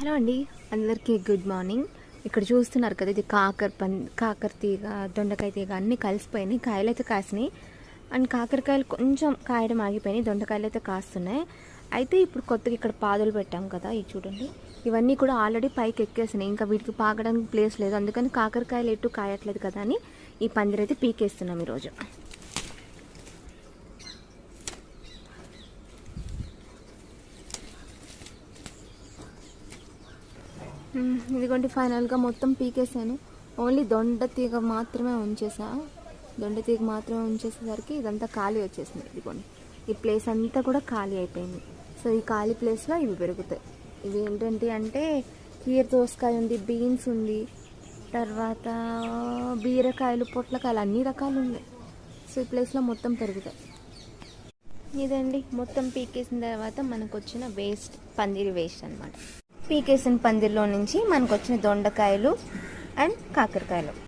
Hello అండి. అందరికీ good morning. ఇక్కడ చూస్తున్నారు కదా ఇది కాకర పం కాకర తీగ దొండకాయ తీగ అన్నీ కలిసిపోయినాయి కాయలు అయితే కాసినాయి. అండ్ కాకరకాయలు కొంచెం కాయడం ఆగిపోయినాయి దొండకాయలు అయితే కాస్తున్నాయి. అయితే ఇప్పుడు కొత్తగా ఇక్కడ పాదులు పెట్టాం కదా ఇది చూడండి. ఇవన్నీ కూడా ఆల్రెడీ పైకి ఎక్కేసినాయి. ఇంకా వీటికి పాకడానికి ప్లేస్ లేదు. అందుకని కాకరకాయలు ఎటు కాయట్లేదు కదా అని ఈ పందిరైతే పీకేస్తున్నాం ఈరోజు. ఇదిగోండి ఫైనల్గా మొత్తం పీకేసాను ఓన్లీ దొండ తీగ మాత్రమే ఉంచేసా. దొండ తీగ మాత్రమే ఉంచేసేసరికి ఇదంతా ఖాళీ వచ్చేసింది. ఇదిగోండి ఈ ప్లేస్ అంతా కూడా ఖాళీ అయిపోయింది. సో ఈ ఖాళీ ప్లేస్లో ఇవి పెరుగుతాయి. ఇవి ఏంటంటే అంటే కీర దోసకాయ ఉంది బీన్స్ ఉంది తర్వాత బీరకాయలు పొట్లకాయలు అన్ని రకాలు ఉన్నాయి. సో ఈ ప్లేస్లో మొత్తం పెరుగుతాయి. ఇదండి మొత్తం పీకేసిన తర్వాత మనకు వచ్చిన వేస్ట్ పందిరి వేస్ట్ అనమాట పీకేసిన పందిరిలో నుంచి మనకు వచ్చిన దొండకాయలు అండ్ కాకరకాయలు.